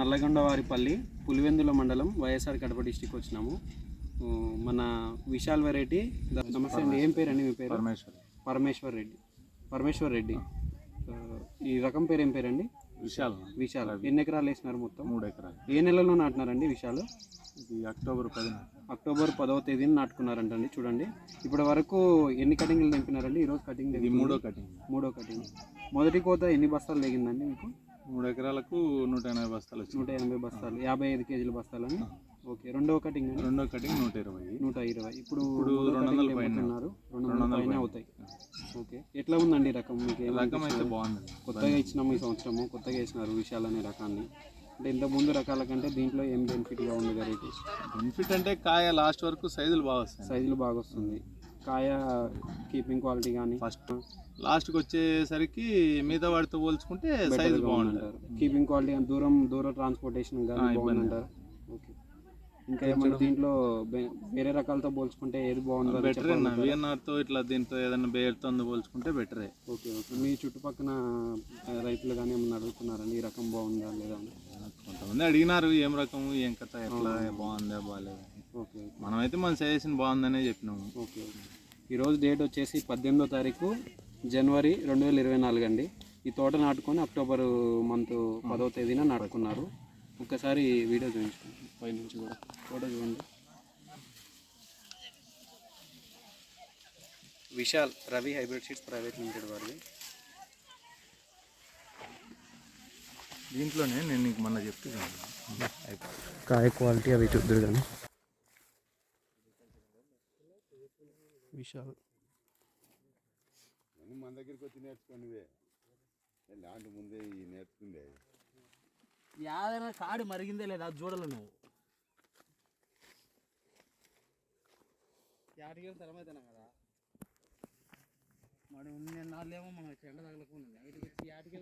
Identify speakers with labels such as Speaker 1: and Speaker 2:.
Speaker 1: నల్లగొండవారిపల్లి పులివెందుల మండలం వైఎస్ఆర్ కడప డిస్టిక్ వచ్చినాము. మన విశాల్ వెరైటీ. నమస్తే అండి ఏం పేరండి మీ పేరు?
Speaker 2: పరమేశ్వర్.
Speaker 1: పరమేశ్వర్ రెడ్డి. పరమేశ్వర్ రెడ్డి. ఈ రకం పేరు ఏం పేరండి?
Speaker 2: విశాల్.
Speaker 1: విశాల్. ఎన్ని ఎకరాలు వేసినారు మొత్తం?
Speaker 2: మూడు ఎకరాలు
Speaker 1: ఏ నెలలో నాటినారండి విశాల్?
Speaker 2: ఇది అక్టోబర్ పదిన.
Speaker 1: అక్టోబర్ పదవ తేదీన నాటుకున్నారంటండి చూడండి. ఇప్పటి వరకు ఎన్ని కటింగ్లు తెంపినారండి? ఈరోజు కటింగ్
Speaker 2: మూడో కటింగ్.
Speaker 1: మూడో కటింగ్. మొదటి కోత ఎన్ని బస్తాలు లేగిందండి మీకు?
Speaker 2: మూడు ఎకరాలకు నూట ఎనభై బస్తాలు
Speaker 1: నూట ఎనభై బస్తాలు. యాభై ఐదు కేజీల బస్తాలని? ఓకే రెండవ కటింగ్
Speaker 2: రెండో కటింగ్ నూట ఇరవై.
Speaker 1: నూట ఇరవై. ఇప్పుడు
Speaker 2: రెండు వందల పైన.
Speaker 1: తెంపుతున్నారు రెండు వందల పైన. అవుతాయి. ఓకే ఎట్లా ఉందండి రకం? మీకు
Speaker 2: రకం అయితే? బాగుంది.
Speaker 1: కొత్తగా ఇచ్చినాము ఈ సంవత్సరము కొత్తగా వేసినారు విశాల్ అనే రకాన్ని. అంటే ఇంత ముందు రకాల కంటే దీంట్లో ఏం బెనిఫిట్గా ఉంది వెరైటీ
Speaker 2: బెనిఫిట్ అంటే కాయ లాస్ట్ వరకు సైజులు బాగా వస్తాయి.
Speaker 1: సైజులు బాగా వస్తుంది. కాయ కీపింగ్ క్వాలిటీ కానీ
Speaker 2: ఫస్ట్ లాస్ట్కి వచ్చేసరికి మిగతా వాటితో పోల్చుకుంటే సైజు బాగుంటుంది.
Speaker 1: కీపింగ్ క్వాలిటీ కానీ దూరం దూరం ట్రాన్స్పోర్టేషన్ కానీ బాగుందంటారు. ఓకే ఇంకా ఏమైనా దీంట్లో వేరే రకాలతో పోల్చుకుంటే ఏది బాగుందో
Speaker 2: బెటర్ విఎన్ఆర్తో ఇట్లా దీంతో ఏదైనా బేర్తో పోల్చుకుంటే బెటరే
Speaker 1: ఓకే ఓకే మీ చుట్టుపక్కల రైతులు కానీ ఏమన్నా అడుగుతున్నారండి ఈ రకం బాగుందా లేదా అని?
Speaker 2: కొంతమంది అడిగినారు ఏం రకము ఏం కథ ఎట్లా బాగుందా బాగాలేదా మనమైతే మన సజెషన్ బాగుందనే చెప్పినాము.
Speaker 1: ఓకే. ఓకే ఈరోజు డేట్ వచ్చేసి పద్దెనిమిదో తారీఖు జనవరి రెండు వేల ఇరవై నాలుగు అండి. ఈ తోట నాటుకొని అక్టోబర్ మంత్ పదవ తేదీన నాటుకున్నారు. ఒక్కసారి వీడియో చూపించుకోండి. పై నుంచి కూడా ఫోటో చూడండి. Vishal Ravi hybrid seeds private limited వారిది.
Speaker 2: దీంట్లోనే నేను నీకు మొన్న చెప్తున్నాను
Speaker 1: కాయ క్వాలిటీ అవి చూద్దరు కానీ విశాల్.
Speaker 3: మన దగ్గరికి వచ్చి నేర్చుకోనివే. లాంటి ముందే ఈ నేర్చుకుండే
Speaker 4: యాదైనా కాడి మరిగిందే లేదా అది చూడాలి నువ్వు. యాటికి తర్వాతనా కదా. మరి ఉన్న నాళ్ళేమో మనం ఎండ తగలకుండా వచ్చి యాటికి